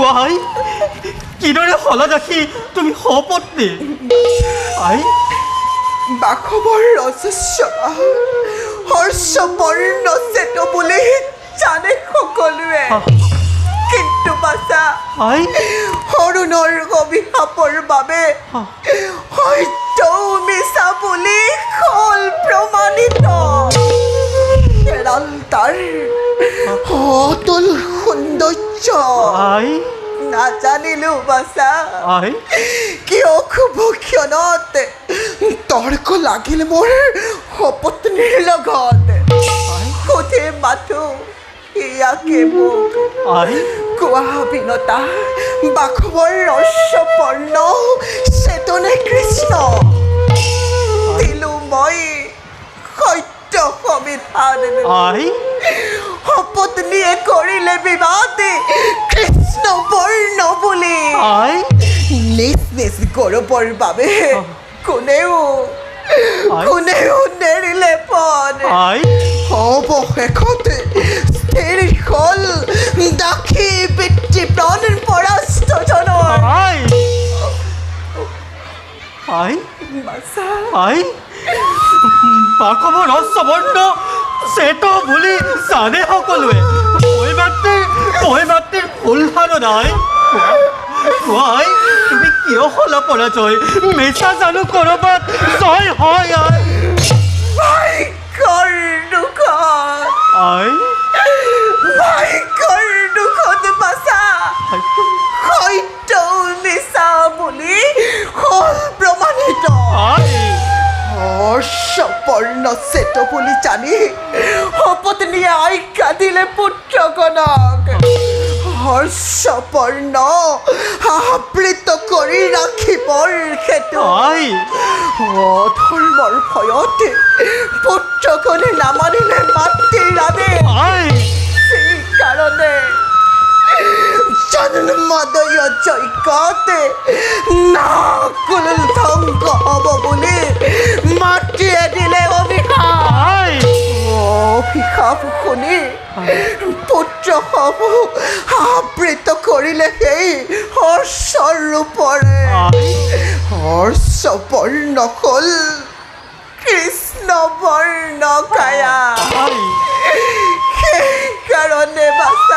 কোৱা আই কিদৰে হলা দেখি তুমি সপত্নী আই। বাখবৰ ৰজস্বলা হৰ্ষবৰ্ণ চেত বুলি জানে সকলোৱে। কিন্তু বাচা আই। অৰুণৰ অভিশাপৰ বাবে হয়তো মিছা বুলি আই। নাজানিলো বাচা আই। কিয় শুভ ক্ষণত তৰ্ক লাগিল মোৰ সপত্নীৰ লগত। সুধি মাথো ইয়াকে মোক আই। কোৱা বিনতা বাখবৰ ৰস্যপৰ্ণ চেতনে কৃষ্ণ। দিলো মই সত্য সমিধান আই। সপত্নীয়ে কৰিলে বিবাদ কৃষ্ণ বৰ্ণ বুলি। নিজ নিজ গৌৰৱৰ বাবে কোনেও কোনেও নেৰিলে পদ অৱশেষত স্থিৰ হ'ল দাসী পিতৃ প্ৰাণ পৰাস্তজনৰ আই আই বাচা আই বাকবৰ চেত বুলি জানে সকলোৱে। মই মাতৃৰ মই মাতৃৰ ভুল ধাৰণা আই কোৱা তুমি কিয় হলা পৰাজয়? মেচা জানো কৰবাত জয় হয় আই। আই? হৰ্ষপৰ্ণ চেত বুলি জানি সপত্নীয়ে আজ্ঞা দিলে পুত্ৰগণক হৰ্ষপৰ্ণ আবৃত কৰি ৰাখিবৰ হেতু আই অধৰ্মৰ ভয়ত পুত্ৰগণে নামানিলে আদেশ আই সেইকাৰণে জন্মদয় যজ্ঞতে নাকুল ধ্বংস হ'ব শুনি পুত্ৰ সমূহ আবৃত কৰিলে সেই হর্ষরূপরে ৰূপৰে হৰ্ষ হ'ল কৃষ্ণ বর্ণ কায়া। সেইকাৰণে বাস